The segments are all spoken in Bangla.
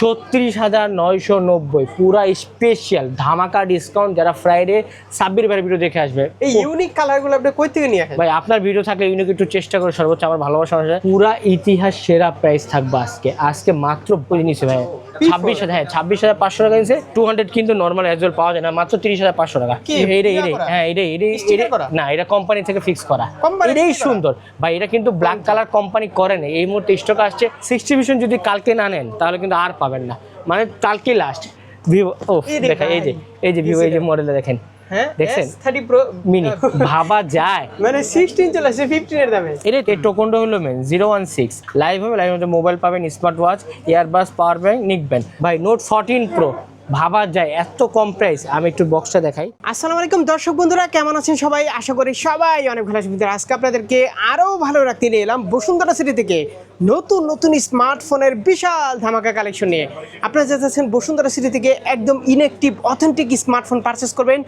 ছত্রিশ হাজার নয়শো নব্বই। পুরা স্পেশাল ধামাকা ডিসকাউন্ট যারা ফ্রাইডে সাব্বির ভাই ভিডিও দেখে আসবে। এই ইউনিক কালারগুলো আপনি কই থেকে নিয়ে আসেন? ভাই আপনার ভিডিও থাকলে ইউনিক একটু চেষ্টা করে সর্বোচ্চ আমার ভালোবাসা অনুসারে পুরা ইতিহাস সেরা প্রাইস থাকবে আজকে। আজকে মাত্র নিছে ভাই ছাব্বিশ হাজার হ্যাঁ ছাব্বিশ হাজার পাঁচশো টাকা নিচ্ছে টু হান্ড্রেড কিন্তু নর্মাল অ্যাজ পাওয়া যায় না মাত্র তিরিশ হাজার পাঁচশো টাকা? এইটাই করা? হ্যাঁ এইটাই- করা? না এটা কোম্পানি থেকে ফিক্স করা। এটাই সুন্দর। ভাই এটা কিন্তু ব্ল্যাক কালার কোম্পানি করে না এই মুহূর্তে স্টক আসছে। সিক্সটি যদি কালকে না নেন তাহলে কিন্তু আর পাবেন না। মানে কালকে লাস্ট ভিভো ও এই এই যে এই যে ভিভো এই যে মডেলে দেখেন। হ্যাঁ দেখছেন? থার্টি প্রো মিনি ভাবা যায়। মানে সিক্সটিন চলে আসছে ফিফটিন এর দামে। এটা এই টোকনটা হলো main zero one six live হবে লাইভ মোবাইল পাবেন smart watch earbuds power bank নিকবেন ভাই নোট ফোরটিন প্রো ভাবা যায়, এত কম প্রাইস আমি একটু বক্সটা দেখাই। আসসালামু আলাইকুম দর্শক বন্ধুরা, কেমন আছেন সবাই? আশা করি সবাই অনেক ভালো আছেন। কিন্তু আজকে আপনাদেরকে আরও ভালো রাখতে নিয়ে এলাম বসুন্ধরা সিটি থেকে নতুন নতুন স্মার্টফোনের বিশাল ধামাকা কালেকশন নিয়ে। আপনারা যাচ্ছেন বসুন্ধরা সিটি থেকে একদম ইনঅ্যাক্টিভ অথেন্টিক স্মার্টফোন পারচেস করবেন,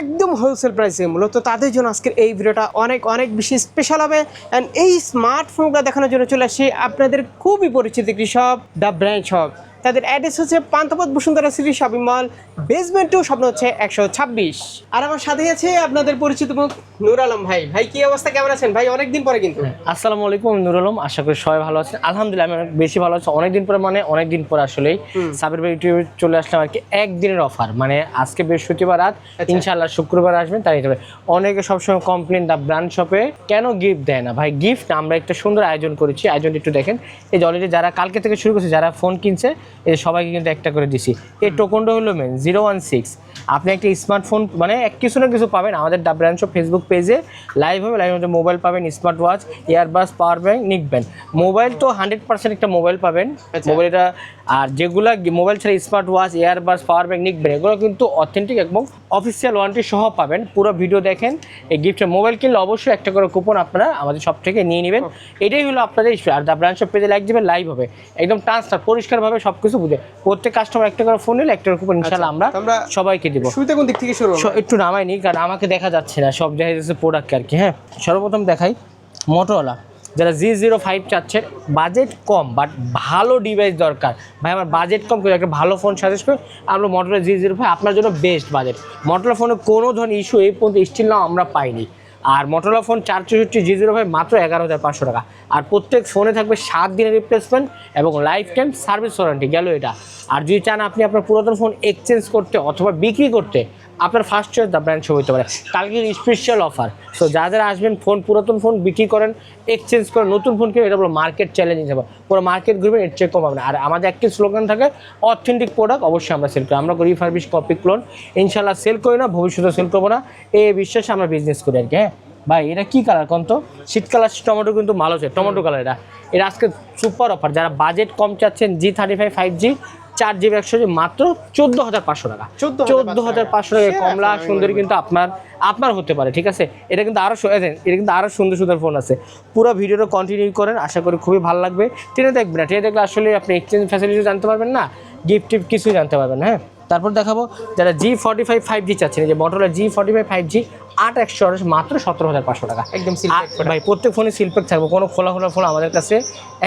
একদম হোলসেল প্রাইসে মূলত তাদের জন্য আজকের এই ভিডিওটা অনেক অনেক বেশি স্পেশাল হবে। অ্যান্ড এই স্মার্টফোনগুলো দেখানোর জন্য চলে আসছি আপনাদের খুবই পরিচিত একটি শপ দ্য ব্র্যান্ড শপ তাদের অ্যাড্রেস হচ্ছে Panthapath Bashundhara city shopping mall basement two স্বপ্ন হচ্ছে একশো ছাব্বিশ। আর আমার সাথে আছে আপনাদের পরিচিত মুখ নূর আলম ভাই। ভাই কি অবস্থা? কেমন আছেন? ভাই অনেকদিন পরে কিন্তু। আসসালামু আলাইকুম আমি নুর আলম আশা করি সবাই ভালো আছেন। আলহামদুলিল্লাহ আমি অনেক বেশি ভালো আছি। অনেকদিন পরে মানে অনেকদিন পর আসলেই সাবির ভাই ইউটিউবে চলে আসলাম আর কি একদিনের অফার। মানে আজকে বৃহস্পতিবার রাত ইনশাআল্লাহ শুক্রবার আসবেন তাই হিসেবে অনেকে সবসময় কমপ্লেন দা ব্র্যান্ড শপে কেন গিফট দেয় না? ভাই গিফট আমরা একটা সুন্দর আয়োজন করেছি। আয়োজন একটু দেখেন। এই যে অলরেডি যারা কালকে থেকে শুরু করছে যারা ফোন কিনছে সবাইকে কিন্তু একটা করে দিছি। এই টোকনটা হলো মেন জিরো ওয়ান সিক্স আপনি একটা স্মার্টফোন মানে এক কিছু না কিছু পাবেন। আমাদের দা ব্র্যান্ড ফেসবুক পেজে লাইভ হবে লাইভ মধ্যে মোবাইল পাবেন smart watch earbuds power bank নিকবেন mobile তো হান্ড্রেড পার্সেন্ট একটা মোবাইল পাবেন। আচ্ছা। মোবাইলটা আর যেগুলা মোবাইল ছাড়া smart watch earbuds power bank নিকবেন এগুলো কিন্তু অথেন্টিক এবং অফিসিয়াল ওয়ারেন্টি সহ পাবেন। পুরো ভিডিও দেখেন এই গিফটের মোবাইল কিনলে অবশ্যই একটা করে কুপন আপনারা আমাদের সব থেকে নিয়ে নেবেন। এটাই হলো আপনাদের issue। আর দ্য ব্রাঞ্চ পেজে লাইক দেবেন লাইভ হবে। একদম ট্রান্সফার পরিষ্কারভাবে সব কিছু বুঝে। প্রত্যেক কাস্টমার একটা করে ফোন নিলে একটা করে কুপন ইনশাল্লাহ আমরা তো আমরা সবাইকে দিব। শুরুতে কোন দিক থেকে শুরু একটু নামাই নি কারণ আমাকে দেখা যাচ্ছে না সব জায়গায় যাচ্ছে প্রোডাক্ট আর কি হ্যাঁ? সর্বপ্রথম দেখাই মোটোওয়ালা যারা জি জিরো ফাইভ চাচ্ছেন বাজেট কম বাট ভালো ডিভাইস দরকার। ভাই আমার বাজেট কম করে একটা ভালো ফোন সাজেস্ট করে আমরা মোটরলা জি জিরো ফাইভ আপনার জন্য বেস্ট বাজেট মোটরলা ফোনে কোনো ধরনের ইস্যু এই পর্যন্ত স্টিল নাও আমরা পাইনি। আর মোটোলা ফোন চার চৌষট্টি জি জিরো ফাইভ মাত্র এগারো হাজার পাঁচশো টাকা। আর প্রত্যেক ফোনে থাকবে সাত দিনের রিপ্লেসমেন্ট এবং লাইফ টাইম সার্ভিস ওয়ারেন্টি গেল এটা। আর যদি চান আপনি আপনার পুরাতন ফোন এক্সচেঞ্জ করতে অথবা বিক্রি করতে আপনার first choice the brand show হতে পারে। কালকে স্পেশাল অফার সো যাদের আসবেন ফোন পুরাতন ফোন বিক্রি করেন এক্সচেঞ্জ করেন, নতুন ফোন কিনে এটা পুরো মার্কেট চ্যালেঞ্জ হিসাবে। পুরো মার্কেট ঘুরবেন, এর চেয়ে কম হবে না। আর আমাদের একটি স্লোগান থাকে অথেন্টিক প্রোডাক্ট অবশ্যই আমরা সেল করি। আমরা করি রিফার্বিশ কপি ক্লোন ইনশাল্লাহ সেল করি না, ভবিষ্যতে সেল করব না। এই বিশ্বাসে আমরা বিজনেস করি আর কি হ্যাঁ? ভাই, এটা কি কালার কোন তো? শীত কালার টমেটো কিন্তু ভালো আছে টমেটো কালার এটা। এটা আজকে সুপার অফার যারা বাজেট কম চাচ্ছেন G thirty five five G চার জিবি একশো মাত্র চোদ্দ হাজার পাঁচশো টাকা। 14,500 চোদ্দ হাজার পাঁচশো টাকা কমলা সুন্দরী কিন্তু আপনার আপনার হতে পারে ঠিক আছে? এটা কিন্তু আরও এটা কিন্তু আরও সুন্দর সুন্দর ফোন আছে। পুরো ভিডিওটা কন্টিনিউ করেন আশা করি খুবই ভালো লাগবে। ট্রেনে দেখবেন না ট্রেনে দেখলে আসলে আপনি এক্সচেঞ্জ ফ্যাসিলিটি জানতে পারবেন না গিফট টিফট কিছুই জানতে পারবেন হ্যাঁ? তারপর দেখাবো যারা G forty five five G চাচ্ছেন যে Motorola G forty five five G আট একশো আঠাশ মাত্র সতেরো হাজার পাঁচশো টাকা। একদম ভাই প্রত্যেক ফোনে সিলপ্যাক থাকবে কোনো খোলা খোলা ফোন আমাদের কাছে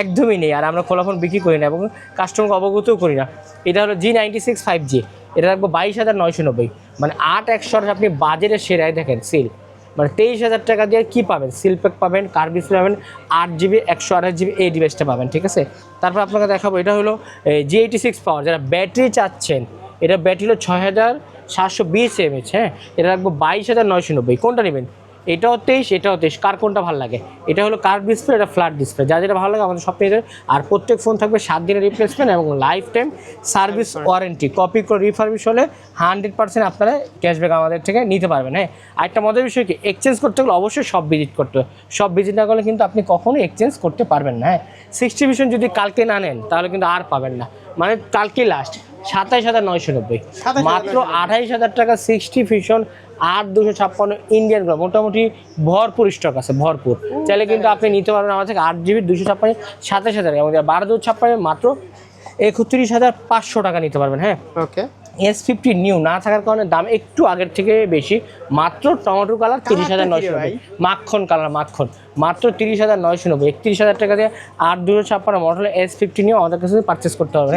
একদমই নেই। আর আমরা খোলা ফোন বিক্রি করি না এবং কাস্টমারকে অবগতও করি না। এটা হলো G ninety six five G এটা রাখব বাইশ হাজার নয়শো নব্বই। মানে আট একশো আঠাশ আপনি বাজেটের সেরাই দেখেন সিল মানে তেইশ হাজার টাকা দিয়ে কী পাবেন? সিলপ্যাক পাবেন কার ডিসপ্লে পাবেন আট জিবি একশো আঠাশ জিবি এই ডিভাইসটা পাবেন ঠিক আছে? তারপর আপনাকে দেখাবো এটা হলো জি এইটি সিক্স পাওয়ার যারা ব্যাটারি চাচ্ছেন এটা ব্যাটারি হলো ছয় হাজার সাতশো বিশ এম এমএচ হ্যাঁ? এটা রাখব বাইশ হাজার নয়শো নব্বই। কোনটা নেবেন? এটাও তেইশ এটাও তেইশ। কার কোনটা ভালো লাগে? এটা হলো কার ডিসপ্লে এটা ফ্ল্যাট ডিসপ্লে যা যেটা ভালো লাগে আমাদের সব পেয়ে যাবে। আর প্রত্যেক ফোন থাকবে সাত দিনের রিপ্লেসমেন্ট এবং life time service warranty copy করে রিফার্বিশ হলে হান্ড্রেড পার্সেন্ট আপনারা ক্যাশব্যাক আমাদের থেকে নিতে পারবেন হ্যাঁ? আরেকটা মজার বিষয় কি? এক্সচেঞ্জ করতে গেলে অবশ্যই সব ভিজিট করতে হবে। সব ভিজিট না করলে কিন্তু আপনি কখনোই এক্সচেঞ্জ করতে পারবেন না হ্যাঁ? সিক্সটি ভিশন যদি কালকে না নেন তাহলে কিন্তু আর পাবেন না। মানে কালকে লাস্ট সাতাইশ হাজার নয়শো নব্বই। মাত্র আঠাইশ হাজার টাকা সিক্সটি ফিশন আট দুশো ছাপ্পান্ন ইন্ডিয়ান গ্রাম। মোটামুটি ভরপুর স্টক আছে ভরপুর। চাইলে কিন্তু আপনি নিতে পারবেন আমার থেকে আট জিবি দুশো ছাপ্পান্ন সাতাইশ হাজার এবং বারো দুশো ছাপ্পান্ন মাত্র একত্রিশ হাজার পাঁচশো টাকা নিতে পারবেন হ্যাঁ? ওকে এস ফিফটি নিউ না থাকার কারণে দাম একটু আগের থেকে বেশি। মাত্র টমেটো কালার তিরিশ হাজার নয়শো ভাই? নব্বই মাখন কালার মাখন। মাত্র তিরিশ হাজার নয়শো নব্বই। একত্রিশ হাজার টাকা দিয়ে আট দুশো ছাপ্পান্ন মডেল এস ফিফটি নিয়ে আমাদের কাছে পারচেস করতে হবে।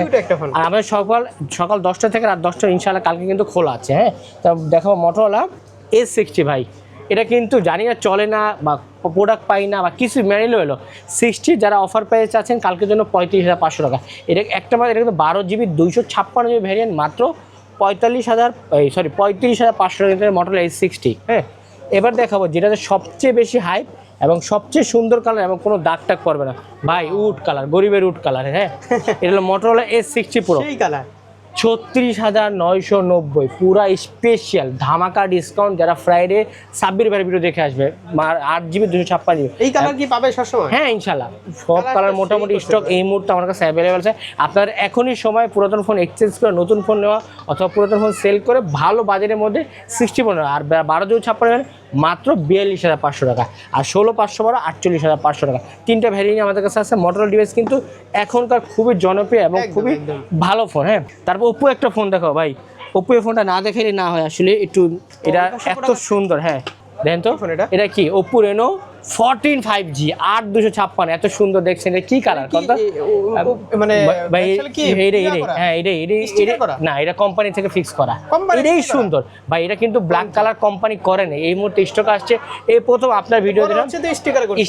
আর আমাদের সকাল সকাল দশটা থেকে রাত দশটা ইনশাল্লাহ কালকে কিন্তু খোলা আছে হ্যাঁ? তা দেখাবো মোটরওয়ালা এস সিক্সটি ভাই। এটা কিন্তু জানি না চলে না বা প্রোডাক্ট পাই না বা কিছু মেনে এলো। সিক্সটি যারা অফার পেয়ে চাচ্ছেন কালকের জন্য পঁয়ত্রিশ হাজার পাঁচশো টাকা। এটা একটা এটা কিন্তু বারো জিবি দুইশো ছাপ্পান্ন জিবি ভ্যারিয়েন্ট মাত্র পঁয়তাল্লিশ হাজার, এই সরি পঁয়ত্রিশ হাজার পাঁচশো টাকা মডেল এইচ সিক্সটি হ্যাঁ? এবার দেখাবো যেটাতে সবচেয়ে বেশি হাইপ এবং সবচেয়ে সুন্দর কালার এবং কোনো দাগ টাগ পড়বে না। ভাই উড কালার গরিবের উড কালার হ্যাঁ? এটা হলো Motorola S sixty pro colour ছত্রিশ হাজার নয়শো নব্বই। পুরা স্পেশাল ধামাকা ডিসকাউন্ট যারা ফ্রাইডে সাব্বির ভাইয়ের ভিডিও দেখে আসবে। আট জিবি দুশো ছাপ্পান জিবি এই কালার কি পাবে সবসময়? হ্যাঁ ইনশাল্লাহ সব কালার মোটামুটি স্টক এই মুহূর্তে আমার কাছে অ্যাভেলেবেল আছে। আপনার এখনই সময় পুরাতন ফোন এক্সচেঞ্জ করে নতুন ফোন নেওয়া অথবা পুরাতন ফোন সেল করে ভালো বাজারের মধ্যে সিক্সটি পনেরো। আর বারো দুই ছাপ্পান্ন মাত্র বিয়াল্লিশ হাজার পাঁচশো টাকা। আর ষোলো পাঁচশো বারো আটচল্লিশ হাজার পাঁচশো টাকা। তিনটা ভ্যারিয়েন্ট আমাদের কাছে আছে। মডেল ডিভাইস কিন্তু এখনকার খুবই জনপ্রিয় এবং খুবই ভালো ফোন হ্যাঁ? তারপর ওপো একটা ফোন দেখো ভাই। ওপো এই ফোনটা না দেখাইলে না হয়। আসলে একটু এটা এত সুন্দর হ্যাঁ। দেখেন তো? এটা? কি? Oppo Reno fourteen five G আট দুশো ছাপ্পান্ন এত সুন্দর দেখছেন এটা কি কালার কি, কথা এ, ও- ও- মানে হ্যাঁ করা? না এটা কোম্পানি থেকে ফিক্স করা। এটাই সুন্দর। ভাই এটা কিন্তু ব্ল্যাক কালার কোম্পানি করে না এই মুহূর্তে স্টক আসছে। এই প্রথম আপনার ভিডিও দিলাম।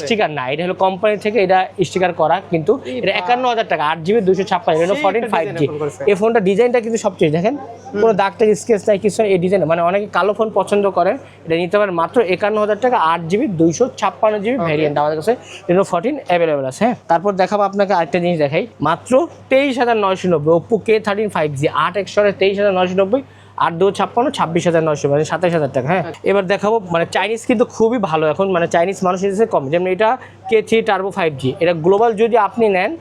স্টিকার না এটা হলো কোম্পানি থেকে এটা স্টিকার করা কিন্তু এটা একান্ন হাজার টাকা আট জিবি দুশো ছাপ্পান্ন এটা ফোরটিন ফাইভ জি। এই ফোনটা ডিজাইনটা কিন্তু সবচেয়ে দেখেন? কোনো দাগ টাগ স্কেচ নাই কিছু এই ডিজাইন মানে অনেকে কালো ফোন পছন্দ করেন এটা নিতে পারেন মাত্র একান্ন হাজার টাকা আট জিবি দুইশো ছাপ্পান্ন জিবি ভ্যারিয়েন্ট আমাদের কাছে রেনো ফোরটিন অ্যাভেলেবেল আছে হ্যাঁ। তারপর দেখাবো আপনাকে আরেকটা জিনিস দেখাই। মাত্র তেইশ হাজার নয়শো নব্বই Oppo K thirteen five G আট একশো তেইশ হাজার নয়শো নব্বই আট দু ছাপ্পান্ন ছাব্বিশ হাজার নয়শো মানে সাতাশ হাজার টাকা হ্যাঁ। এবার দেখাবো মানে চাইনিজ কিন্তু খুবই ভালো এখন মানে চাইনিজ মানুষ এসেছে কম। যেমন এটা K three turbo five G এটা গ্লোবাল যদি আপনি নেন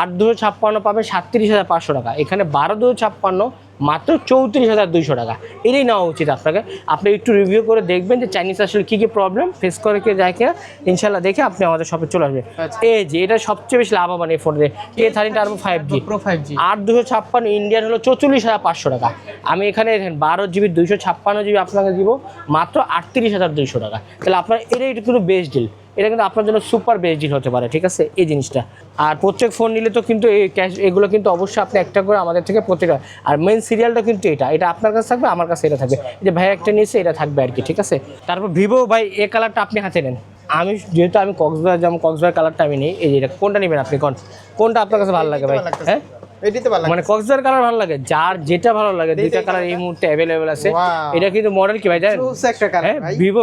আট দুশো ছাপ্পান্ন পাবেন সাতত্রিশ হাজার পাঁচশো টাকা। এখানে বারো দুশো ছাপ্পান্ন মাত্র চৌত্রিশ হাজার দুইশো টাকা। এটাই নেওয়া উচিত আপনাকে। আপনি একটু রিভিউ করে দেখবেন যে চাইনিজ আসলে কী কী প্রবলেম ফেস করে কে যায় কিনা। ইনশাল্লাহ দেখে আপনি আমাদের শপে চলে আসবেন। আচ্ছা। এই যে এটা সবচেয়ে বেশি লাভবান এই ফোনে K thirty turbo five G pro five G আট দুশো ছাপ্পান্ন ইন্ডিয়ান হলো চৌচল্লিশ হাজার পাঁচশো টাকা। আমি এখানে দেখেন বারো জিবি দুইশো ছাপ্পান্ন জিবি আপনাকে দিব মাত্র আটত্রিশ হাজার দুইশো টাকা। তাহলে আপনার এটা কিন্তু বেস্ট ডিল এটা কিন্তু আপনার জন্য সুপার বেস্ট ডিল হতে পারে ঠিক আছে? এই জিনিসটা। আর প্রত্যেক ফোন নিলে তো কিন্তু এই ক্যাশ এগুলো কিন্তু অবশ্যই আপনি একটা করে আমাদের থেকে প্রত্যেকটা আর মেন সিরিয়ালটা কিন্তু এটা। এটা আপনার কাছে থাকবে আমার কাছে এটা থাকবে। এই যে ভাই একটা নিয়েছে এটা থাকবে আর কি ঠিক আছে? তারপর ভিভো ভাই এ কালারটা আপনি হাতে নেন। আমি যেহেতু আমি কক্সবাজার যেমন কক্সবাজার কালারটা আমি নিই এই যে এটা কোনটা নেবেন আপনি? কোন কোনটা আপনার কাছে ভালো লাগে ভাই? হ্যাঁ? এটিতে ভালো মানে কক্সবাজার কালার ভালো লাগে। যার যেটা ভালো লাগে দুইটা কালার এই মুহূর্তে আছে। এটা কিন্তু মডেল কি ভাই জানেন? একটা কালার হ্যাঁ ভিভো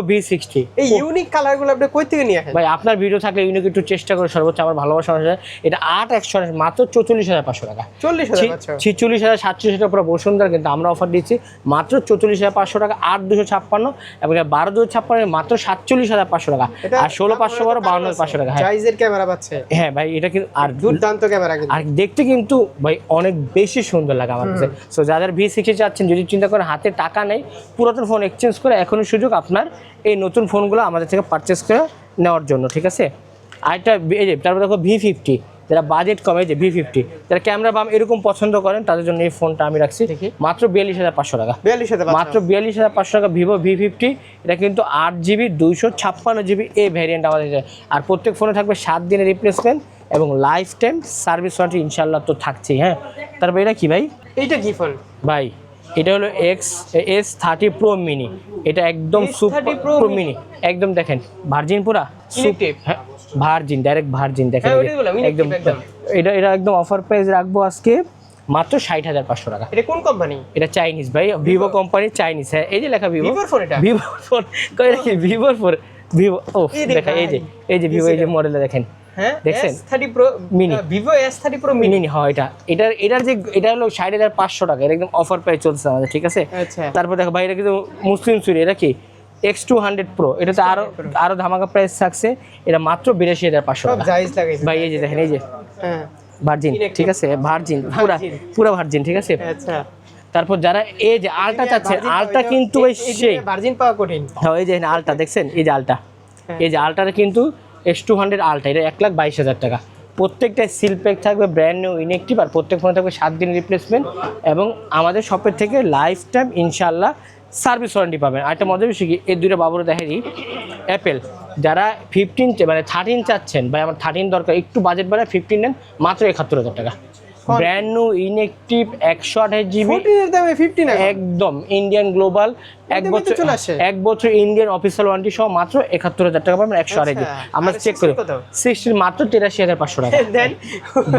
এই ইউনিক আপনি কই থেকে নিয়ে আসেন? ভাই আপনার ভিডিও থাকলে ইউনিক একটু চেষ্টা করে সর্বোচ্চ আমার ভালোবাসা অনুসারে এটা মাত্র চৌচল্লিশ হাজার পাঁচশো টাকা। চল্লিশ হাজার পাঁচশো। ছিচল্লিশ হাজার সাতচল্লিশ হাজার পুরো বসুন্ধরা কিন্তু আমরা অফার দিচ্ছি। মাত্র চৌচল্লিশ হাজার পাঁচশো টাকা আট দুশো ছাপ্পান্ন এবং এটা বারো দুশো ছাপ্পান্ন মাত্র সাতচল্লিশ হাজার পাঁচশো টাকা। আর ষোলো পাঁচশো বারো বারো বাউন্ন পাঁচশো টাকা হ্যাঁ। ক্যামেরা পাচ্ছে। হ্যাঁ ভাই এটা কিন্তু আর দুর্দান্ত ক্যামেরা কিন্তু। আর দেখতে কিন্তু ভাই অনেক বেশি সুন্দর লাগে আমার কাছে। সো যাদের ভি শিখে যাচ্ছেন যদি চিন্তা করেন হাতে টাকা নেই পুরাতন ফোন এক্সচেঞ্জ করে এখনই সুযোগ আপনার এই নতুন ফোনগুলো আমাদের থেকে পারচেস করে নেওয়ার জন্য ঠিক আছে? আরেকটা এই যে তারপর দেখো ভি ফিফটি যারা বাজেট কমে যে ভি ফিফটি যারা ক্যামেরা বাম এরকম পছন্দ করেন তাদের জন্য এই ফোনটা আমি রাখছি। মাত্র বিয়াল্লিশ হাজার পাঁচশো টাকা। বিয়াল্লিশ হাজার মাত্র বিয়াল্লিশ হাজার পাঁচশো টাকা ভিভো ভি ফিফটি এটা কিন্তু আট জিবি দুইশো ছাপ্পান্ন জিবি এই ভ্যারিয়েন্ট আমাদের আর প্রত্যেক ফোনে থাকবে সাত দিনের রিপ্লেসমেন্ট এবং লাইফ টাইম সার্ভিস ওয়ারেন্টি ইনশাল্লাহ তো থাকছেই হ্যাঁ? তারপর এটা কি ভাই? এইটা কি ফোন ভাই এটা হলো X S thirty pro mini এটা একদম S30 সুপার প্রো মিনি একদম দেখেন ভার্জিন পুরা? ভার্জিন ডাইরেক্ট ভার্জিন দেখেন হ্যাঁ, একদম। এটা এটা একদম অফার প্রাইস রাখব আজকে মাত্র ষাট হাজার পাঁচশো টাকা। এটা কোন কোম্পানি এটা চাইনিজ ভাই ভিভো কোম্পানির চাইনিজ হ্যাঁ এই যে লেখা ভিভো ফোন এটা? ভিভো ফোন কই রাখি ভিভোর ফোন ভিভো ও দেখা এই যে এই যে ভিভো এই যে এটা? মডেলটা দেখেন। হ্যাঁ দেখছেন? Mini। Vivo S thirty pro mini mini হয় এটা। এটার এটার যে এটা হলো ষাট হাজার পাঁচশো টাকা। এটা একদম অফার প্রাইস চলছে আমাদের ঠিক আছে? আচ্ছা। তারপর দেখো ভাই এটা কিন্তু মুসলিম সুরি এটা কি? এক্স টু হান্ড্রেড প্রো এটাতে আরও আরও ধামাকা প্রাইস থাকছে। এটা মাত্র বিরাশি হাজার পাঁচশো সব টাকা। জাইজ লাগাইছে ভাই এই যে দেখেন এই যে। হ্যাঁ। ভার্জিন ঠিক আছে? ভার্জিন পুরা পুরা ভার্জিন ঠিক আছে? আচ্ছা। তারপর যারা এই যে আলটা চাচ্ছে আলটা কিন্তু ওই ভার্জিন পাওয়া কঠিন। হ্যাঁ এই যে আলটা দেখছেন? এই যে আলটা হ্যাঁ। এই যে আলটার কিন্তু এস টু হান্ড্রেড আলটা এটা এক লাখ বাইশ হাজার টাকা। প্রত্যেকটা সিল প্যাক থাকবে ব্র্যান্ড নিউ ইনেকটিভ আর প্রত্যেক ফোনে থাকবে সাত দিন রিপ্লেসমেন্ট এবং আমাদের শপের থেকে লাইফ টাইম ইনশাল্লাহ সার্ভিস ওয়ারেন্টি পাবেন। আর একটা মজা বিষয় কি? এই দুটো বাবুরা দেখেনি অ্যাপেল যারা ফিফটিন মানে থার্টিন চাচ্ছেন বা আমার থার্টিন দরকার, একটু বাজেট বাড়ায় ফিফটিন নেন, মাত্র একাত্তর হাজার টাকা। ব্র্যান্ড নিউ ইনেকটিভ একশো আঠাশ জিবি দামে ফিফটি না একদম ইন্ডিয়ান গ্লোবাল এক বছর এক বছর ইন্ডিয়ান অফিসিয়াল ওয়ারেন্টি সহ মাত্র একাত্তর হাজার টাকা পাবেন একশো আড়াই আচ্ছা, আমরা চেক করি। 16 সিক্সটিন মাত্র তিরাশি হাজার পাঁচশো টাকা। দেন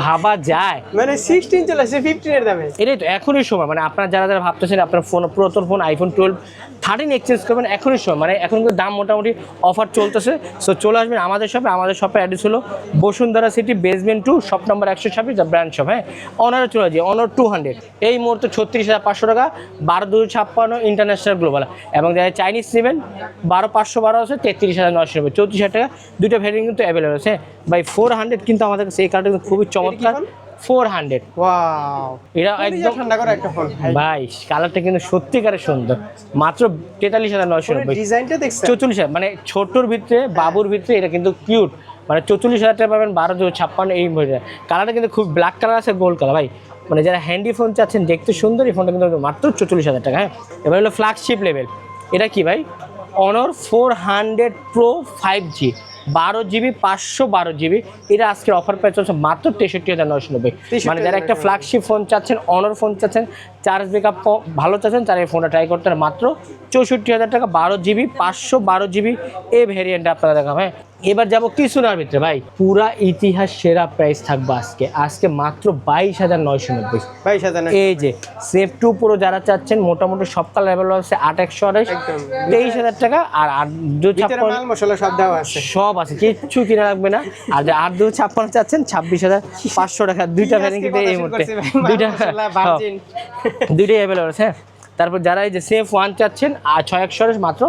ভাবা যায়। মানে সিক্সটিন চলে আসছে ফিফটিনের দামে। এটাই তো এখনই সময়। মানে আপনারা যারা যারা ভাবতেছেন আপনার ফোন পুরাতন phone iPhone twelve thirteen exchange করবেন এখনই সময়। মানে এখন দাম মোটামুটি অফার চলতেছে। সো চলে আসবেন আমাদের শপে আমাদের শপে অ্যাড্রেস হলো Bashundhara city basement two shop number একশো ছাব্বিশ ব্র্যান্ড শপ হ্যাঁ? অনারে চলে যাই অনার টু হান্ড্রেড এই মুহূর্তে ছত্রিশ হাজার পাঁচশো টাকা বারো দুশো ছাপ্পান্ন ইন্টারন্যাশনাল গ্লোবাল এবং যারা চাইনিজ নেবেন বারো পাঁচশো বারো আছে তেত্রিশ হাজার নশো নব্বই। চৌত্রিশ হাজার টাকা দুটো ভ্যারিয়েন্ট কিন্তু অ্যাভেলেবল আছে। বাই ফোর হান্ড্রেড কিন্তু আমাদের কাছে এই কার্ডটা কিন্তু খুবই চমৎকার। ফোর হান্ড্রেড ওয়াও এরা একদম একদম ঠান্ডা করে একটা ফোন ভাই। কালারটা কিন্তু সত্যিকারের সুন্দর। মাত্র তেতাল্লিশ হাজার নয়শো নব্বই। ডিজাইনটা চৌচল্লিশ হাজার মানে ছোট্টর ভিতরে বাবুর ভিতরে এটা কিন্তু কিউট মানে চৌচল্লিশ হাজার টাকা পাবেন বারো দু ছাপ্পান্ন এই কালারটা কিন্তু খুব ব্ল্যাক কালার আছে গোল্ড কালার ভাই মানে যারা হ্যান্ডি ফোন চাচ্ছেন দেখতে সুন্দর এই ফোনটা কিন্তু মাত্র চৌচল্লিশ হাজার টাকা হ্যাঁ? এবার হলো ফ্ল্যাগশিপ লেভেল এটা কি ভাই? Honor four hundred pro five G বারো জিবি পাঁচশো বারো জিবি এটা আজকের অফার প্রাইস চলছে মাত্র তেষট্টি হাজার নয়শো নব্বই। মানে যারা একটা ফ্ল্যাগশিপ ফোন চাচ্ছেন অনর ফোন চাচ্ছেন চার্জ ব্যাকআপ ভালো চাচ্ছেন তারা এই ফোনটা ট্রাই করতে মাত্র চৌষট্টি হাজার টাকা বারো জিবি পাঁচশো বারো জিবি এই ভ্যারিয়েন্টটা আপনারা দেখাবো হ্যাঁ? এবার যাব কিছুনার ভিতরে ভাই। পুরা ইতিহাস সেরা প্রাইস থাকবে আজকে। আজকে মাত্র বাইশ হাজার নয়শো নব্বই। বাইশ হাজার এই যে সেফ টু পুরো যারা চাচ্ছেন মোটামুটি সব কালার অ্যাভেলেবল আছে আট একশো একদম। তেইশ হাজার টাকা আর আট দু ছাপ্পান্ন মশলা সব দেওয়া আছে। সব আছে কিচ্ছু কিনা লাগবে না। আর যে আট দু ছাপ্পান্ন চাচ্ছেন ছাব্বিশ হাজার পাঁচশো টাকা। দুইটা কিন্তু এই মুহূর্তে। দুইটা হ্যাঁ, দুইটাই অ্যাভেলেবল আছে হ্যাঁ। তারপর যারা এই যে সেফ ওয়ান চাচ্ছেন আর ছয় একশো মাত্র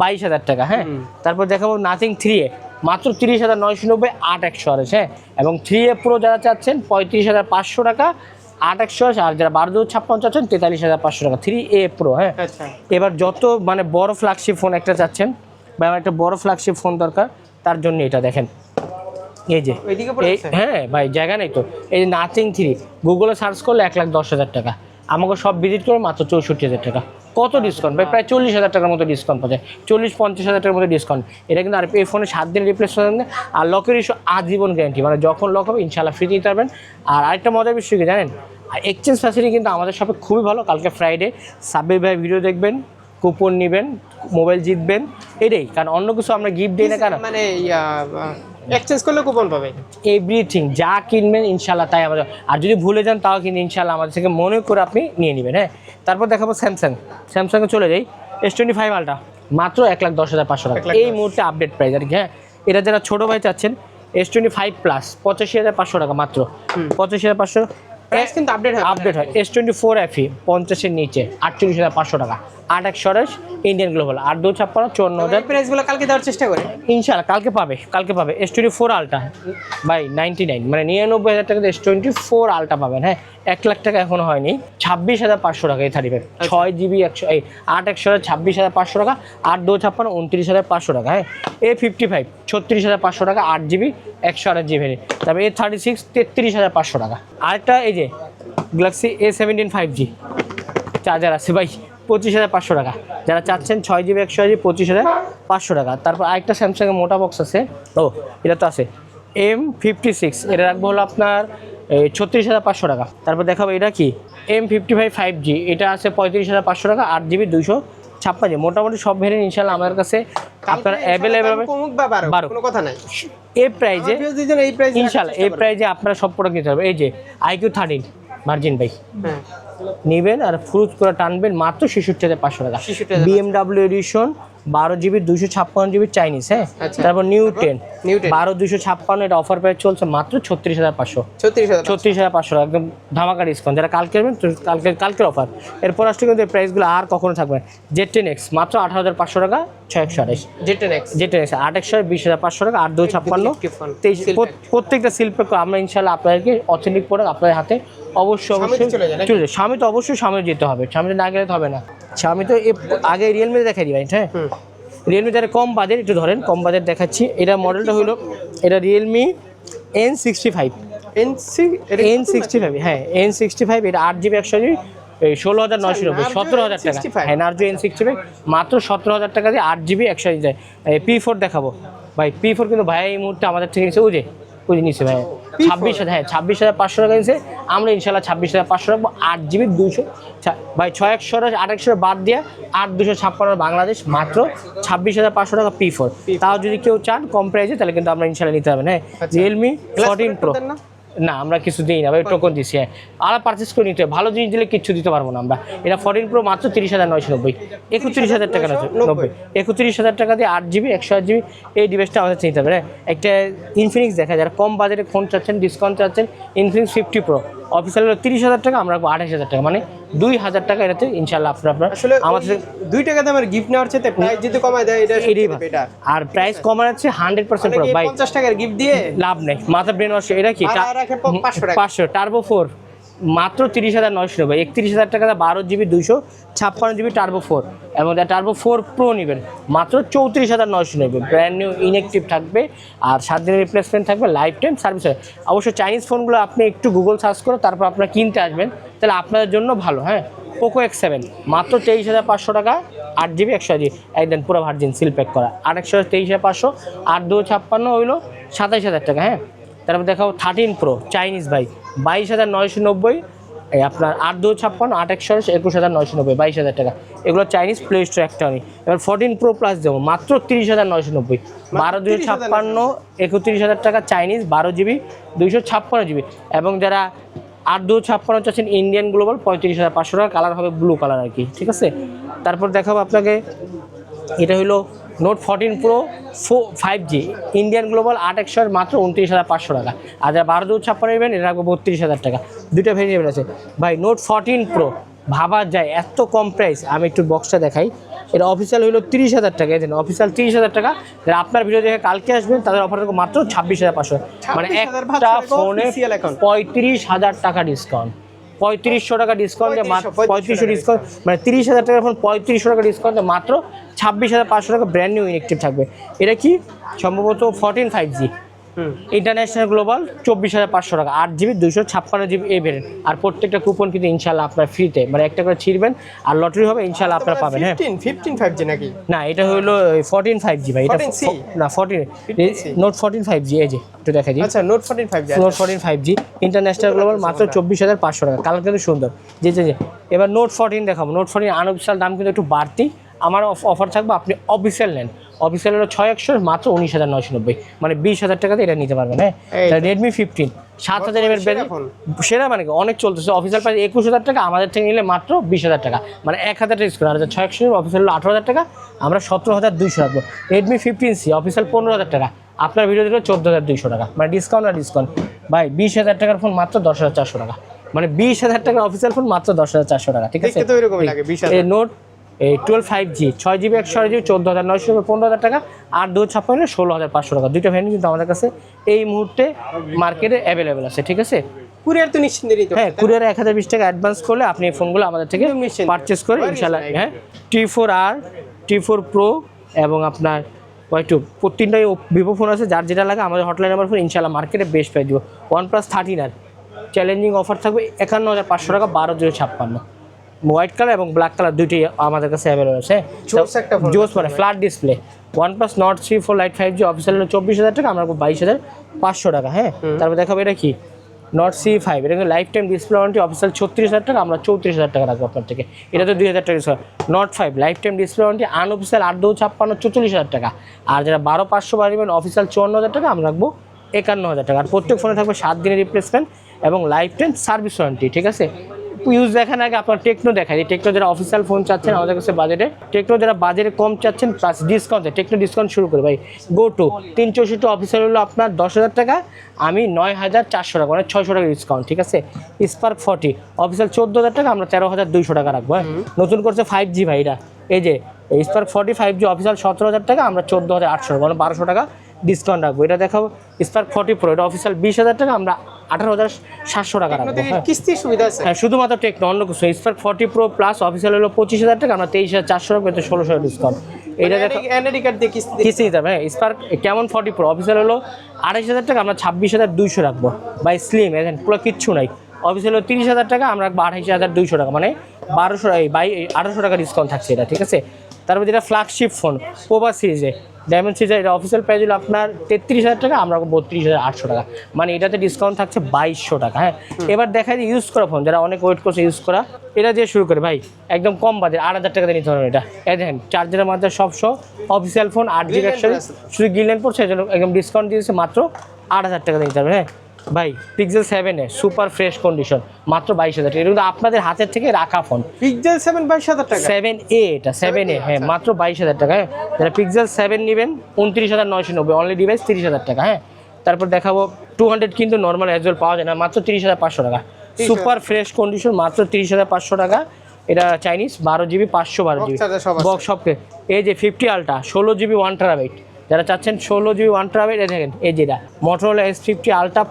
বাইশ হাজার টাকা হ্যাঁ। তারপর দেখাবো নাথিং থ্রি এ মাত্র তিরিশ হাজার নয়শো নব্বই আট একশো আড়াইশ হ্যাঁ? এবং থ্রি এ প্রো যারা চাচ্ছেন পঁয়ত্রিশ হাজার পাঁচশো টাকা আট একশো আছে আর যারা বারো দু ছাপ্পান্ন চাচ্ছেন তেতাল্লিশ হাজার পাঁচশো টাকা থ্রি এ প্রো হ্যাঁ? আচ্ছা। এবার যত মানে বড় ফ্ল্যাগশিপ ফোন একটা চাচ্ছেন বা আমার একটা বড় ফ্ল্যাগশিপ ফোন দরকার তার জন্য এটা দেখেন। এই যে আছে? হ্যাঁ ভাই জায়গা নেই তো। এই যে নাথিং থ্রি গুগলে সার্চ করলে এক লাখ দশ হাজার টাকা। আমাকে সব ভিজিট করে মাত্র চৌষট্টি হাজার টাকা। কত ডিসকাউন্ট ভাই প্রায় চল্লিশ হাজার টাকার মতো ডিসকাউন্ট পাওয়া যায়। চল্লিশ পঞ্চাশ হাজার টাকার মতো ডিসকাউন্ট এটা কিন্তু আর এই ফোনে সাত দিন রিপ্লেস করবেন আর লকের ইস্যু আজীবন গ্যারান্টি মানে যখন লক হবে ইনশাল্লাহ ফ্রি দিতে পারবেন। আর আরেকটা মজার বিষয় কি জানেন? আর এক্সচেঞ্জ ফ্যাসিলিটি কিন্তু আমাদের সাথে খুবই ভালো। কালকে ফ্রাইডে সাব্বির ভাই ভিডিও দেখবেন কুপন নেবেন মোবাইল জিতবেন এটাই। কারণ অন্য কিছু আমরা গিফট দিই না কারণ মানে এক্সচেঞ্জ করলে কুপন পাবে। এভরিথিং যা কিনবেন ইনশাল্লাহ তাই আমাদের আর যদি ভুলে যান তাও কিন্তু ইনশাল্লাহ আমাদের থেকে মনে করে আপনি নিয়ে নেবেন হ্যাঁ? তারপর দেখাবো স্যামসাং স্যামসাংয়ে চলে যাই। এস টোয়েন্টি ফাইভ আলটা মাত্র এক লাখ দশ হাজার পাঁচশো টাকা। এই মুহূর্তে আপডেট প্রাইস আর কি হ্যাঁ? এটা যারা ছোটো ভাই চাচ্ছেন এস টোয়েন্টি ফাইভ প্লাস পঁচাশি হাজার পাঁচশো টাকা মাত্র। পঁচাশি হাজার পাঁচশো প্রাইস কিন্তু আপডেট হয় আপডেট হয়। এস টোয়েন্টি ফোর এফি পঞ্চাশের নিচে আটচল্লিশ হাজার পাঁচশো টাকা। আট একশো আঠাশ ইন্ডিয়ান গ্লোবাল আট দু ছাপ্পান্ন চুয়ান্ন হাজার। প্রাইসগুলো কালকে দেওয়ার চেষ্টা করে। ইনশাল্লাহ কালকে পাবে কালকে পাবে। S twenty four ultra by ninety nine মানে নিরানব্বই হাজার টাকা এস টোয়েন্টি ফোর আলটা পাবেন হ্যাঁ? এক লাখ টাকা এখনও হয়নি। ছাব্বিশ হাজার পাঁচশো টাকা এই থার্টি ফাইভ ছয় জিবি একশো এই আট একশো ছাব্বিশ হাজার পাঁচশো টাকা। আট দু ছাপ্পান্ন উনত্রিশ হাজার পাঁচশো টাকা হ্যাঁ? এ ফিফটি ফাইভ ছত্রিশ হাজার পাঁচশো টাকা আট জিবি একশো আঠাশ জিবি তারপরে এ থার্টি সিক্স তেত্রিশ হাজার পাঁচশো টাকা। আরেকটা এই যে Galaxy A seventeen five G charger আছে ভাই। পঁচিশ হাজার পাঁচশো টাকা। যারা চাচ্ছেন ছয় জিবি একশো জিবি পঁচিশ হাজার পাঁচশো টাকা। তারপর আরেকটা স্যামসাংয়ের মোটা বক্স আছে। ও এটা তো আছে। এম ফিফটি সিক্স এটা রাখব হলো আপনার এই ছত্রিশ হাজার পাঁচশো টাকা। তারপর দেখাবো এটা কি? M fifty five five G এটা আছে পঁয়ত্রিশ হাজার পাঁচশো টাকা আট জিবি দুশো ছাপ্পান্ন জি। মোটামুটি সব ভেরিয়েন্ট ইনশাল্লাহ আমাদের কাছে আপনার অ্যাভেলেবেল হবে। কমুক বা বাড়ুক, বাড়ুক। কোনো কথা নাই। এই প্রাইজে আমার ইনশাল্লাহ এই প্রাইজে আপনারা সব প্রোডাক্ট নিতে পারবেন এই যে আইকিউ থার্টিন মার্জিন ভাই। হ্যাঁ। নেবেন আর ফ্রুজ করে টানবেন মাত্র ছেষট্টি হাজার পাঁচশো। টাকা 66,500 বিএমডাব্লিউ এডিশন বারো জিবি দুশো ছাপ্পান্ন জিবি চাইনিজ হ্যাঁ? আচ্ছা। তারপর নিউ টেন বারো দুশো ছাপ্পান্ন এটা অফার প্রাইস চলছে মাত্র ছত্রিশ হাজার পাঁচশো। ছত্রিশ হাজার ছত্রিশ হাজার পাঁচশো টাকা একদম ধামাকা ডিসকাউন্ট যারা কালকে আসবেন কালকে কালকের অফার এরপর আসলে কিন্তু এই প্রাইসগুলো আর কখনো থাকবে জেড টেন এক্স মাত্র আঠারো হাজার পাঁচশো টাকা। ছয় একশো আঠাশ জেটেন এক্স জেড আট একশো বিশ হাজার পাঁচশো টাকা আট দুই ছাপ্পান্ন। তেইশ প্রত- প্রত্যেকটা শিল্পে আমরা ইনশাল্লাহ আপনাদেরকে অথেন্টিক প্রোডাক্ট আপনাদের হাতে অবশ্যই অবশ্যই চলে যায় স্বামী তো অবশ্যই সামনে যেতে হবে। সামনে না গেলে হবে না। স্বামী তো আগে রিয়েলমি দেখাই দিবেন হ্যাঁ? রিয়েলমি যারা কম বাজেট একটু ধরেন কম বাজেট দেখাচ্ছি। এটা মডেলটা হলো এটা Realme N sixty five N C N sixty five হ্যাঁ এন সিক্সটি ফাইভ এটা আট জিবি একশো জিবি এই ষোলো হাজার নয়শো নব্বই সতেরো হাজার টাকা। N65 হ্যাঁ নার্জো এন সিক্সটি ফাইভ মাত্র সতেরো হাজার টাকা দিয়ে আট জিবি একশো যায় পি ফোর দেখাবো। ভাই পি ফোর কিন্তু ভাই এই মুহূর্তে আমাদের থেকে নিচ্ছে বুঝে বুঝে নিচ্ছে ভাই। ছাব্বিশ হাজার হ্যাঁ ছাব্বিশ হাজার পাঁচশো টাকা নিচ্ছে আমরা ইনশাল্লাহ ছাব্বিশ হাজার পাঁচশো রাখব। আট জিবি দুশো ভাই ছয় একশো আট একশো বাদ দিয়ে আট দুশো ছাপ্পান্ন বাংলাদেশ মাত্র ছাব্বিশ হাজার পাঁচশো টাকা পি ফোর তাও যদি কেউ চান কম প্রাইসে তাহলে কিন্তু আমরা ইনশাল্লাহ নিতে হবে হ্যাঁ। রিয়েলমি ফোরটিন প্রো না? আমরা কিছু দিই না ভাই টোকন দিচ্ছি হ্যাঁ। আলাদা পারচেস করে নিতে। ভালো জিনিস দিলে কিছু দিতে পারব না আমরা। এটা ফোরটিন প্রো মাত্র তিরিশ হাজার নয়শো নব্বই। একত্রিশ হাজার টাকা নব্বই। একত্রিশ হাজার টাকা দিয়ে আট জিবি একশো আট জিবি এই ডিভাইসটা আমাদের নিতে হবে হ্যাঁ। একটা ইনফিনিক্স দেখা যায় কম বাজারে ফোন চাচ্ছেন ডিসকাউন্ট চাচ্ছেন ইনফিনিক্স ফিফটি প্রো অফিসিয়াল হলো তিরিশ হাজার টাকা আমরা রাখব আঠাশ হাজার টাকা। মানে দুই হাজার টাকা এটাতে ইনশাল্লাহ আপনার আপনার আসলে আমাদের দুই টাকা দামের গিফট নেওয়ার চেয়ে প্রাইস যদি কমায় দেয় এটা এটাই বেটার আর প্রাইস কমাচ্ছে হান্ড্রেড পার্সেন্ট পঞ্চাশ টাকার গিফট দিয়ে লাভ নেই। মাথা ব্রেন ওয়াশ এটা কি? আর রাখে প- 500 টাকা। পাঁচশো টার্বো ফোর মাত্র তিরিশ হাজার নয়শো নব্বই একত্রিশ হাজার টাকা বারো জিবি দুশো ছাপ্পান্ন জিবি টার্বো ফোর এবং টার্বো ফোর প্রো নেবেন, মাত্র চৌত্রিশ হাজার নয়শো নেবেন ব্র্যান্ড নিউ ইনএক্টিভ থাকবে, আর সাত দিনের রিপ্লেসমেন্ট থাকবে লাইফ টাইম সার্ভিস অবশ্য চাইনিজ ফোনগুলো আপনি একটু গুগল সার্চ করে, তারপর আপনারা কিনতে আসবেন, তাহলে আপনাদের জন্য ভালো হ্যাঁ? পোকো এক্স সেভেন মাত্র তেইশ হাজার পাঁচশো টাকা, আট জিবি, একশো জিবি। একদম পুরো ভার্জিন সিল প্যাক করা। আর একশো তেইশ হাজার পাঁচশো আট দু ছাপ্পান্ন হইল সাতাইশ হাজার টাকা হ্যাঁ? তারপর দেখাও থার্টিন প্রো চাইনিজ ভাই বাইশ হাজার নয়শো নব্বই। এই আপনার আট দু ছাপ্পান্ন আট একশো একুশ হাজার নয়শো নব্বই বাইশ হাজার টাকা। এগুলো চাইনিজ প্লে স্টোর একটা আমি। এবার ফোরটিন প্রো প্লাস দেবো মাত্র তিরিশ হাজার নয়শো নব্বই। বারো দুশো ছাপ্পান্ন একত্রিশ হাজার টাকা চাইনিজ বারো জিবি দুইশো ছাপ্পান্ন জিবি। এবং যারা আট দু ছাপ্পান্ন চাচ্ছেন ইন্ডিয়ান গ্লোবাল পঁয়ত্রিশ হাজার পাঁচশো টাকা কালার হবে ব্লু কালার আর কি ঠিক আছে? তারপর দেখাবো আপনাকে এটা হলো note fourteen pro four five G Indian global আট একশোর মাত্র উনত্রিশ হাজার পাঁচশো টাকা। আর যারা বারো দু ছাপ্পান্ন নেবেন এটা রাখব বত্রিশ হাজার টাকা। দুটো ভেরিয়েবল আছে। ভাই নোট ফোরটিন প্রো ভাবা যায় এত কম প্রাইস আমি একটু বক্সটা দেখাই। এটা অফিসিয়াল হলো তিরিশ হাজার টাকা এই অফিসিয়াল তিরিশ হাজার টাকা। যারা আপনার ভিডিও দেখে কালকে আসবেন তাদের অফার থাকবে মাত্র ছাব্বিশ হাজার পাঁচশো মানে একটা ফোনে পঁয়ত্রিশ হাজার টাকা ডিসকাউন্ট পঁয়ত্রিশশো টাকা ডিসকাউন্টে মাত্র পঁয়ত্রিশশো ডিসকাউন্ট মানে তিরিশ হাজার টাকা ফোন পঁয়ত্রিশশো টাকা ডিসকাউন্টে মাত্র ছাব্বিশ হাজার পাঁচশো টাকা ব্র্যান্ড নিউ ইনেকটিভ থাকবে। এটা কি? সম্ভবত fourteen five G international global চব্বিশ হাজার পাঁচশো টাকা আট জিবি দুশো ছাপ্পান্ন জিবি এই ভেরিয়েন্ট আর প্রত্যেকটা কুপন কিন্তু ইনশাল্লাহ আপনার ফ্রিতে মানে একটা করে ছিড়বেন আর লটারি হবে ইনশাল্লাহ আপনারা পাবেন হ্যাঁ। ফিফটিন ফিফটিন ফাইভ জি নাকি? না এটা হলো ফোরটিন ফাইভ জি ভাই এটা না fourteen note fourteen five G এই যে একটু দেখা দিই। আচ্ছা note fourteen five G note fourteen five G international global মাত্র চব্বিশ হাজার পাঁচশো টাকা কালার কিন্তু সুন্দর। জি জি জি এবার নোট ফোরটিন দেখাবো নোট ফোরটিন আনঅফিসিয়াল দাম কিন্তু একটু বাড়তি। আমার অফার থাকবে আপনি অফিসিয়াল নেন। অফিসিয়াল হলো ছয় একশো মাত্র উনিশ হাজার নয়শো নব্বই। মানে বিশ হাজার টাকাতে এটা নিতে পারবেন হ্যাঁ? রেডমি ফিফটিন সাত হাজার এমের সেরা মানে অনেক চলতেছে। অফিসিয়াল প্রাইস একুশ হাজার টাকা আমাদের থেকে নিলে মাত্র বিশ হাজার টাকা। মানে এক হাজার টাকা ডিসকাউন্ট আর ছয় একশো অফিসিয়াল হলো আঠারো হাজার টাকা আমরা সতেরো হাজার দুইশো রাখব। রেডমি ফিফটিন সি অফিসিয়াল পনেরো হাজার টাকা। আপনার ভিডিও দিলে চোদ্দ হাজার দুইশো টাকা। মানে ডিসকাউন্ট আর ডিসকাউন্ট ভাই বিশ হাজার টাকার ফোন মাত্র দশ হাজার চারশো টাকা। মানে বিশ হাজার টাকার অফিসিয়াল ফোন মাত্র দশ হাজার চারশো টাকা ঠিক আছে? দেখতে তো এরকমই লাগে, 20,000 এই নোট এই টুয়েলভ ফাইভ জি ছয় জিবি একশো জিবি চোদ্দ হাজার নয়শো পনেরো হাজার টাকা আর দু ছাপ্পান্ন ষোলো হাজার পাঁচশো টাকা। দুইটা ভ্যান কিন্তু আমাদের কাছে এই মুহূর্তে মার্কেটে অ্যাভেলেবেল আছে ঠিক আছে? কুরিয়ার তো নিশ্চিন্তে নিতে হ্যাঁ। কুরিয়ারে এক হাজার বিশ টাকা অ্যাডভান্স করলে আপনি এই ফোনগুলো আমাদের থেকে পারচেস করে ইনশাল্লাহ হ্যাঁ? টি ফোর আর টি ফোর প্রো এবং আপনার একটু প্রত্যেকটাই ভিভো ফোন আছে যার যেটা লাগে আমাদের হটলাইন নাম্বার ফোন ইনশাল্লাহ মার্কেটে বেস্ট পেয়ে দিব। ওয়ান প্লাস থার্টিন আর চ্যালেঞ্জিং অফার থাকবে একান্ন হাজার পাঁচশো টাকা বারো জিরো ছাপ্পান্ন। হোয়াইট কালার এবং ব্ল্যাক কালার দুইটাই আমাদের কাছে অ্যাভেলেবল আছে। জোস মানে flat display OnePlus Nord three four lite five G official চব্বিশ হাজার টাকা আমরা বাইশ হাজার পাঁচশো টাকা হ্যাঁ? তারপর দেখাবো এটা কি? নট সি ফাইভ এটা কিন্তু life time display warranty official ছত্রিশ হাজার টাকা আমরা চৌত্রিশ হাজার টাকা রাখব আপনার থেকে। এটা তো দুই হাজার টাকা Nord five lifetime display warranty unofficial আট দু ছাপ্পান্ন চৌচল্লিশ হাজার টাকা। আর যারা বারো পাঁচশো বাড়িবেন অফিসিয়াল চুয়ান্ন হাজার টাকা আমরা রাখব একান্ন হাজার টাকা। আর প্রত্যেক ফোনে থাকবে সাত দিনের রিপ্লেসমেন্ট এবং লাইফ টাইম সার্ভিস ওয়ারেন্টি ঠিক আছে? ইউজ দেখান আগে আপনার টেকনো দেখায় টেকনো যারা অফিসিয়াল ফোন চাচ্ছেন আমাদের কাছে বাজেটে টেকনো যারা বাজেটে কম চাচ্ছেন প্লাস ডিসকাউন্ট টেকনো ডিসকাউন্ট শুরু করে ভাই। গো টু তিন চৌষট্টি অফিসিয়াল হলো আপনার দশ হাজার টাকা আমি নয় হাজার চারশো টাকা মানে ছয়শো টাকা ডিসকাউন্ট ঠিক আছে? স্পার্ক ফর্টি অফিসিয়াল চোদ্দ হাজার টাকা আমরা তেরো হাজার দুইশো টাকা রাখব হ্যাঁ? নতুন করছে ফাইভ জি ভাই এটা এই যে Spark forty five G official সতেরো হাজার টাকা আমরা চোদ্দ হাজার আটশো টাকা মানে বারোশো টাকা। ডিসকাউন্ট রাখব। এটা দেখাবো স্পার্ক ফর্টি প্রো এটা অফিসিয়াল বিশ হাজার টাকা আমরা আঠারো হাজার সাতশো টাকা রাখব হ্যাঁ। কিস্তির সুবিধা আছে? হ্যাঁ শুধুমাত্র টেকনো অন্য কিছু Spark forty pro plus official হলো পঁচিশ হাজার টাকা আমরা তেইশ হাজার চারশো টাকা পেতে ষোলোশো ডিসকাউন্ট এটা দেখো এনআইডি কার্ড দিয়ে কিস্তি কিস্তি হবে হ্যাঁ স্পার্ক কেমন ফর্টি প্রো অফিসিয়াল হলো আড়াইশ হাজার টাকা আমরা ছাব্বিশ হাজার দুইশো রাখব। বাই স্লিম দেখেন পুরো কিচ্ছু নাই। অফিসিয়াল হলো তিরিশ হাজার টাকা আমরা রাখব আড়াইশ হাজার দুইশো টাকা মানে বারোশো এই বাই আঠারোশো টাকা ডিসকাউন্ট থাকছে এটা ঠিক আছে? তারপর যেটা ফ্ল্যাগশিপ ফোন পোভা সিরিজে ডায়মন্ড সিজার এটা অফিসিয়াল প্রাইস হলো আপনার তেত্রিশ হাজার টাকা আমরা বত্রিশ হাজার আটশো টাকা। মানে এটাতে ডিসকাউন্ট থাকছে বাইশশো টাকা হ্যাঁ? এবার দেখা যায় ইউজ করা ফোন যারা অনেক ওয়েট করছে ইউজ করা এটা দিয়ে শুরু করে ভাই একদম কম বাজে আট হাজার টাকাতে দিয়ে নিতে পারবেন এটা। এই দেখেন চার্জারের মাধ্যমে সব সহ অফিসিয়াল ফোন আট জিবি একশো শুধু গিলেন পড়ছে জন্য একদম ডিসকাউন্ট দিয়েছে মাত্র আট হাজার টাকা দিয়ে নিতে পারবেন হ্যাঁ? ভাই পিক্সেল সেভেনে সুপার ফ্রেশ কন্ডিশন মাত্র বাইশ হাজার টাকা। এটা কিন্তু আপনাদের হাতের থেকে রাখা ফোন পিক্সেল সেভেন বাইশ হাজার টাকা। সেভেন এ এটা সেভেন এ হ্যাঁ মাত্র বাইশ হাজার টাকা হ্যাঁ। যারা পিক্সেল সেভেন নেবেন উনত্রিশ হাজার নয়শো নব্বই অনলি ডিভাইস তিরিশ হাজার টাকা হ্যাঁ। তারপর দেখাবো টু হান্ড্রেড কিন্তু নর্মাল অ্যাজ পাওয়া যায় না মাত্র তিরিশ হাজার পাঁচশো টাকা। সুপার ফ্রেশ কন্ডিশন মাত্র তিরিশ হাজার পাঁচশো টাকা। এটা চাইনিজ বারো জিবি পাঁচশো বারো জিবি বক্স সবকে এই যে ফিফটি আলট্রা ষোলো জিবি ওয়ান টেরাবাইট যারা চাচ্ছেন ষোলো জিবি ওয়ান টেরাবাইট এই দেখেন এই যেটা মোটরোলা এস ফিফটি আলট্রা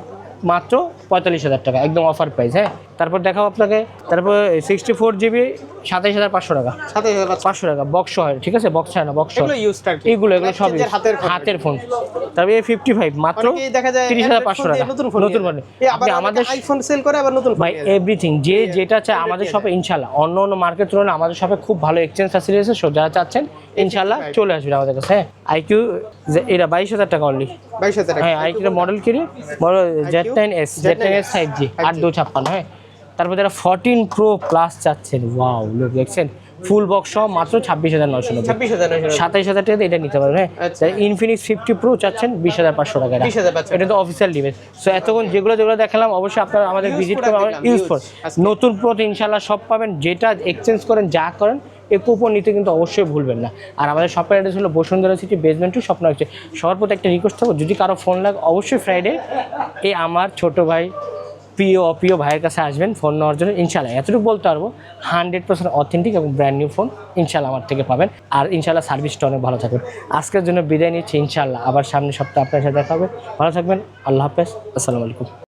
মাত্র পঁয়তাল্লিশ হাজার টাকা একদম অফার প্রাইস হ্যাঁ? তারপর দেখাও আপনাকে। তারপর সিক্সটি ফোর জিবি সাতাইশ হাজার পাঁচশো টাকা। হাজার পাঁচশো। টাকা বক্স হয় ঠিক আছে? বক্স হয় না বক্স এগুলো এইগুলো এগুলো সব হাতের। হাতের ফোন তারপরে ফিফটি ফাইভ মাত্র অনেকেই দেখা যায় তিরিশ হাজার পাঁচশো টাকা। নতুন ফোন নতুন ফোন আমাদের আইফোন সেল করে আবার নতুন ভাই এভরিথিং যে যেটা চায় আমাদের শপে ইনশাল্লাহ অন্য অন্য মার্কেট তুলনায় আমাদের শপে খুব ভালো এক্সচেঞ্জ ফ্যাসিলিটি আছে। সো যারা চাচ্ছেন ইনশাল্লাহ চলে আসবেন আমাদের কাছে হ্যাঁ? আইকিউ এটা বাইশ হাজার টাকা অনলি বাইশ হাজার টাকা। হ্যাঁ আইকিউটা মডেল কিনে বড় Z nine S Z nine S five G আট দু ছাপ্পান্ন হ্যাঁ? তারপর যারা ফোরটিন প্রো প্লাস চাচ্ছেন ওয়াও লোক দেখছেন? ফুল বক্স সহ মাত্র ছাব্বিশ হাজার নশো ছাব্বিশ হাজার সাতাইশ হাজার টাকাতে এটা নিতে পারবেন হ্যাঁ। ইনফিনিক্স ফিফটি প্রো চাচ্ছেন বিশ হাজার পাঁচশো টাকা এটা। 20,500 এটা তো অফিসিয়াল ডিভাইস সো এতক্ষণ যেগুলো যেগুলো দেখালাম অবশ্যই আপনারা আমাদের ভিজিট product করে দেখলাম, ইউজ। ফোর নতুন প্রো তো ইনশাল্লাহ সব পাবেন যেটা এক্সচেঞ্জ করেন যা করেন এই কুপন নিতে কিন্তু অবশ্যই ভুলবেন না। আর আমাদের শপের অ্যাড্রেস হলো বসুন্ধরা সিটি বেসমেন্ট টু স্বপ্ন হচ্ছে। সবার প্রতি একটা রিকোয়েস্ট থাকব যদি কারও ফোন লাগে অবশ্যই ফ্রাইডে এই আমার ছোট ভাই প্রিয়, অপ্রিয় ভাইয়ের কাছে আসবেন ফোন নেওয়ার জন্য ইনশাল্লাহ এতটুকু বলতে পারব, হান্ড্রেড পার্সেন্ট অথেন্টিক এবং ব্র্যান্ড নিউ ফোন ইনশাল্লাহ আমার থেকে পাবেন। আর ইনশাল্লাহ সার্ভিসটা অনেক ভালো থাকবে। আজকের জন্য বিদায় নিচ্ছি ইনশাল্লাহ আবার সামনের সপ্তাহে আপনার সাথে দেখা হবে। ভালো থাকবেন। আল্লাহ হাফেজ। আসসালামু আলাইকুম।